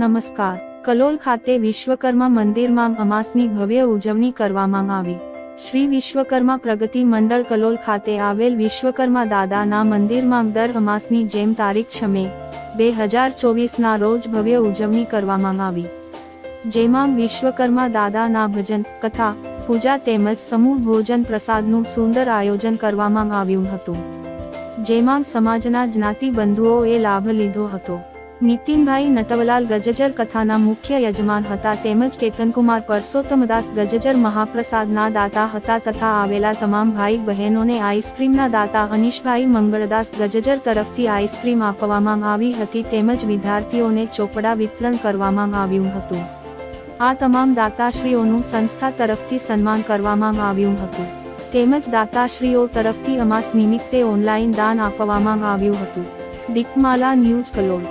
નમસ્કાર. કલોલ ખાતે વિશ્વકર્મા મંદિરમાં અમાસની ભવ્ય ઉજવણી કરવામાં આવી. શ્રી વિશ્વકર્મા પ્રગતિ મંડળ કલોલ ખાતે આવેલ વિશ્વકર્મા દાદાના મંદિરમાં દર અમાસની જેમ તારીખ છ મે, બે હજાર ચોવીસના રોજ ભવ્ય ઉજવણી કરવામાં આવી. જેમાં વિશ્વકર્મા દાદાના ભજન, કથા, પૂજા તેમજ સમૂહ ભોજન પ્રસાદનું સુંદર આયોજન કરવામાં આવ્યું હતું. જેમાં સમાજના જ્ઞાતિ બંધુઓએ લાભ લીધો હતો. નીતિનભાઈ નટવલાલ ગજજર કથાના મુખ્ય યજમાન હતા તેમજ કેતનકુમાર પરસોત્તમદાસ ગજજર મહાપ્રસાદના દાતા હતા તથા આવેલા તમામ ભાઈ બહેનોને આઈસ્ક્રીમના દાતા અનિશભાઈ મંગળદાસ ગજજર તરફથી આઈસ્ક્રીમ આપવામાં આવી હતી તેમજ વિદ્યાર્થીઓને ચોપડા વિતરણ કરવામાં આવ્યું હતું. આ તમામ દાતાશ્રીઓનું સંસ્થા તરફથી સન્માન કરવામાં આવ્યું હતું. તેમજ દાતાશ્રીઓ તરફથી અમાસ નિમિત્તે ઓનલાઈન દાન આપવામાં આવ્યું હતું. દીપમાલા ન્યૂઝ કલોલ